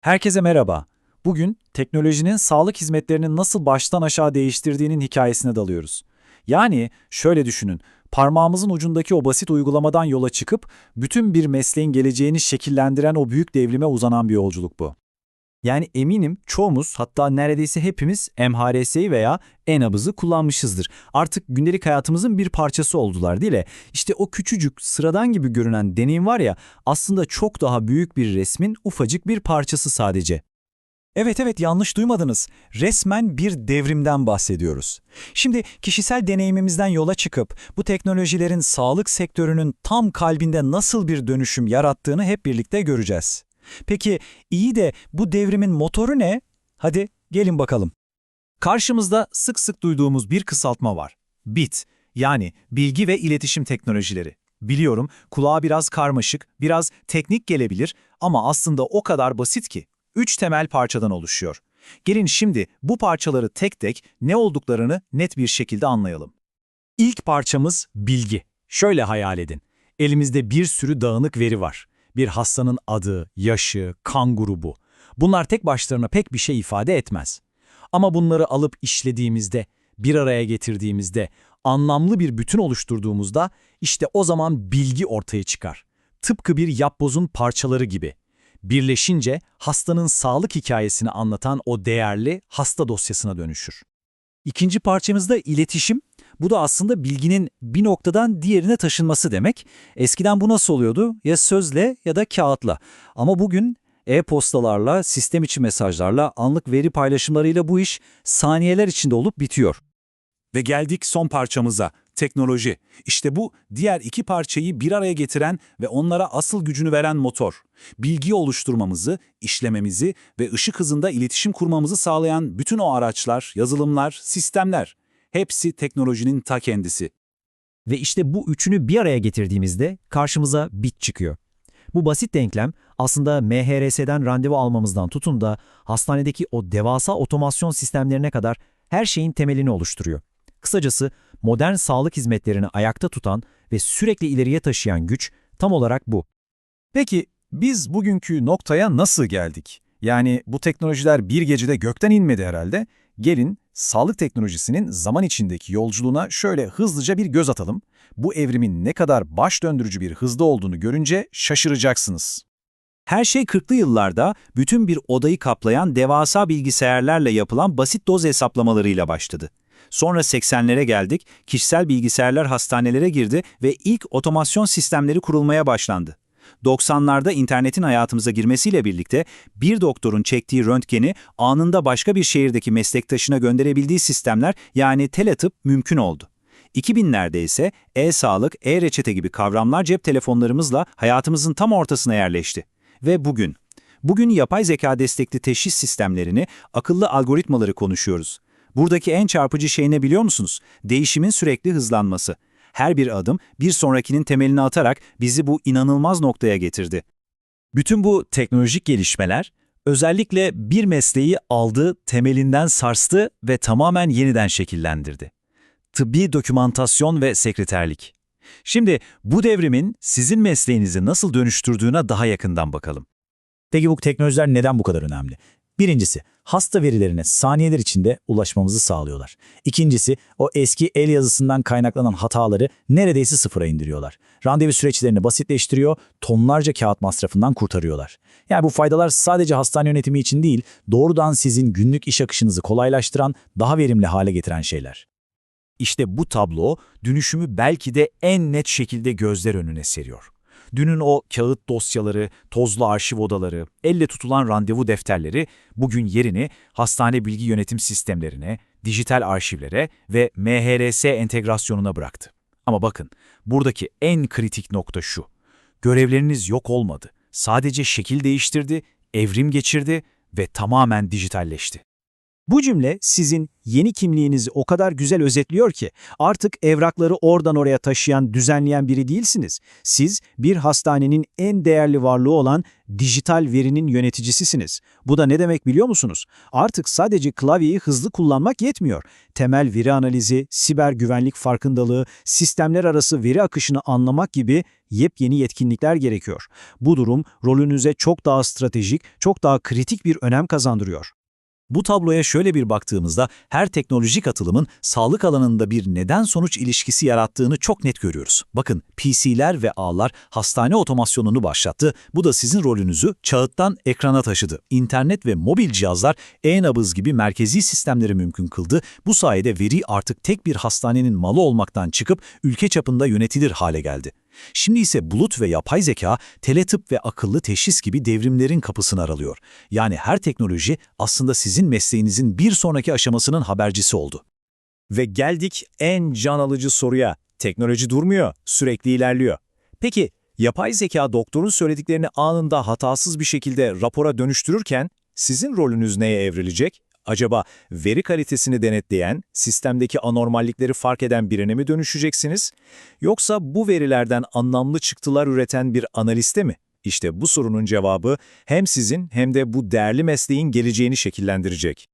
Herkese merhaba. Bugün teknolojinin sağlık hizmetlerini nasıl baştan aşağı değiştirdiğinin hikayesine dalıyoruz. Yani şöyle düşünün, parmağımızın ucundaki o basit uygulamadan yola çıkıp bütün bir mesleğin geleceğini şekillendiren o büyük devrime uzanan bir yolculuk bu. Yani eminim çoğumuz hatta neredeyse hepimiz MHRS'yi veya e-nabızı kullanmışızdır. Artık gündelik hayatımızın bir parçası oldular değil mi? İşte o küçücük, sıradan gibi görünen deneyim var ya aslında çok daha büyük bir resmin ufacık bir parçası sadece. Evet evet yanlış duymadınız. Resmen bir devrimden bahsediyoruz. Şimdi kişisel deneyimimizden yola çıkıp bu teknolojilerin sağlık sektörünün tam kalbinde nasıl bir dönüşüm yarattığını hep birlikte göreceğiz. Peki iyi de bu devrimin motoru ne? Hadi gelin bakalım. Karşımızda sık sık duyduğumuz bir kısaltma var. BIT yani Bilgi ve İletişim Teknolojileri. Biliyorum kulağa biraz karmaşık, biraz teknik gelebilir ama aslında o kadar basit ki. Üç temel parçadan oluşuyor. Gelin şimdi bu parçaları tek tek ne olduklarını net bir şekilde anlayalım. İlk parçamız bilgi. Şöyle hayal edin. Elimizde bir sürü dağınık veri var. Bir hastanın adı, yaşı, kan grubu. Bunlar tek başlarına pek bir şey ifade etmez. Ama bunları alıp işlediğimizde, bir araya getirdiğimizde, anlamlı bir bütün oluşturduğumuzda işte o zaman bilgi ortaya çıkar. Tıpkı bir yapbozun parçaları gibi. Birleşince hastanın sağlık hikayesini anlatan o değerli hasta dosyasına dönüşür. İkinci parçamızda iletişim. Bu da aslında bilginin bir noktadan diğerine taşınması demek. Eskiden bu nasıl oluyordu? Ya sözle ya da kağıtla. Ama bugün e-postalarla, sistem içi mesajlarla, anlık veri paylaşımlarıyla bu iş saniyeler içinde olup bitiyor. Ve geldik son parçamıza, teknoloji. İşte bu diğer iki parçayı bir araya getiren ve onlara asıl gücünü veren motor. Bilgi oluşturmamızı, işlememizi ve ışık hızında iletişim kurmamızı sağlayan bütün o araçlar, yazılımlar, sistemler. Hepsi teknolojinin ta kendisi. Ve işte bu üçünü bir araya getirdiğimizde karşımıza bit çıkıyor. Bu basit denklem aslında MHRS'den randevu almamızdan tutun da hastanedeki o devasa otomasyon sistemlerine kadar her şeyin temelini oluşturuyor. Kısacası modern sağlık hizmetlerini ayakta tutan ve sürekli ileriye taşıyan güç tam olarak bu. Peki biz bugünkü noktaya nasıl geldik? Yani bu teknolojiler bir gecede gökten inmedi herhalde. Gelin sağlık teknolojisinin zaman içindeki yolculuğuna şöyle hızlıca bir göz atalım. Bu evrimin ne kadar baş döndürücü bir hızda olduğunu görünce şaşıracaksınız. Her şey 40'lı yıllarda bütün bir odayı kaplayan devasa bilgisayarlarla yapılan basit doz hesaplamalarıyla başladı. Sonra 80'lere geldik, kişisel bilgisayarlar hastanelere girdi ve ilk otomasyon sistemleri kurulmaya başlandı. 90'larda internetin hayatımıza girmesiyle birlikte bir doktorun çektiği röntgeni anında başka bir şehirdeki meslektaşına gönderebildiği sistemler yani teletıp mümkün oldu. 2000'lerde ise e-sağlık, e-reçete gibi kavramlar cep telefonlarımızla hayatımızın tam ortasına yerleşti. Ve bugün, bugün yapay zeka destekli teşhis sistemlerini, akıllı algoritmaları konuşuyoruz. Buradaki en çarpıcı şey ne biliyor musunuz? Değişimin sürekli hızlanması. Her bir adım bir sonrakinin temelini atarak bizi bu inanılmaz noktaya getirdi. Bütün bu teknolojik gelişmeler özellikle bir mesleği aldı, temelinden sarstı ve tamamen yeniden şekillendirdi. Tıbbi dokümantasyon ve sekreterlik. Şimdi bu devrimin sizin mesleğinizi nasıl dönüştürdüğüne daha yakından bakalım. Peki bu teknolojiler neden bu kadar önemli? Birincisi, hasta verilerine saniyeler içinde ulaşmamızı sağlıyorlar. İkincisi, o eski el yazısından kaynaklanan hataları neredeyse sıfıra indiriyorlar. Randevu süreçlerini basitleştiriyor, tonlarca kağıt masrafından kurtarıyorlar. Yani bu faydalar sadece hastane yönetimi için değil, doğrudan sizin günlük iş akışınızı kolaylaştıran, daha verimli hale getiren şeyler. İşte bu tablo dönüşümü belki de en net şekilde gözler önüne seriyor. Dünün o kağıt dosyaları, tozlu arşiv odaları, elle tutulan randevu defterleri bugün yerini hastane bilgi yönetim sistemlerine, dijital arşivlere ve MHRS entegrasyonuna bıraktı. Ama bakın, buradaki en kritik nokta şu. Görevleriniz yok olmadı. Sadece şekil değiştirdi, evrim geçirdi ve tamamen dijitalleşti. Bu cümle sizin yeni kimliğinizi o kadar güzel özetliyor ki artık evrakları oradan oraya taşıyan, düzenleyen biri değilsiniz. Siz bir hastanenin en değerli varlığı olan dijital verinin yöneticisisiniz. Bu da ne demek biliyor musunuz? Artık sadece klavyeyi hızlı kullanmak yetmiyor. Temel veri analizi, siber güvenlik farkındalığı, sistemler arası veri akışını anlamak gibi yepyeni yetkinlikler gerekiyor. Bu durum rolünüze çok daha stratejik, çok daha kritik bir önem kazandırıyor. Bu tabloya şöyle bir baktığımızda her teknolojik atılımın sağlık alanında bir neden-sonuç ilişkisi yarattığını çok net görüyoruz. Bakın PC'ler ve ağlar hastane otomasyonunu başlattı. Bu da sizin rolünüzü kağıttan ekrana taşıdı. İnternet ve mobil cihazlar e-nabız gibi merkezi sistemleri mümkün kıldı. Bu sayede veri artık tek bir hastanenin malı olmaktan çıkıp ülke çapında yönetilir hale geldi. Şimdi ise bulut ve yapay zeka, teletıp ve akıllı teşhis gibi devrimlerin kapısını aralıyor. Yani her teknoloji aslında sizin mesleğinizin bir sonraki aşamasının habercisi oldu. Ve geldik en can alıcı soruya. Teknoloji durmuyor, sürekli ilerliyor. Peki, yapay zeka doktorun söylediklerini anında hatasız bir şekilde rapora dönüştürürken sizin rolünüz neye evrilecek? Acaba veri kalitesini denetleyen, sistemdeki anormallikleri fark eden birine mi dönüşeceksiniz? Yoksa bu verilerden anlamlı çıktılar üreten bir analiste mi? İşte bu sorunun cevabı hem sizin hem de bu değerli mesleğin geleceğini şekillendirecek.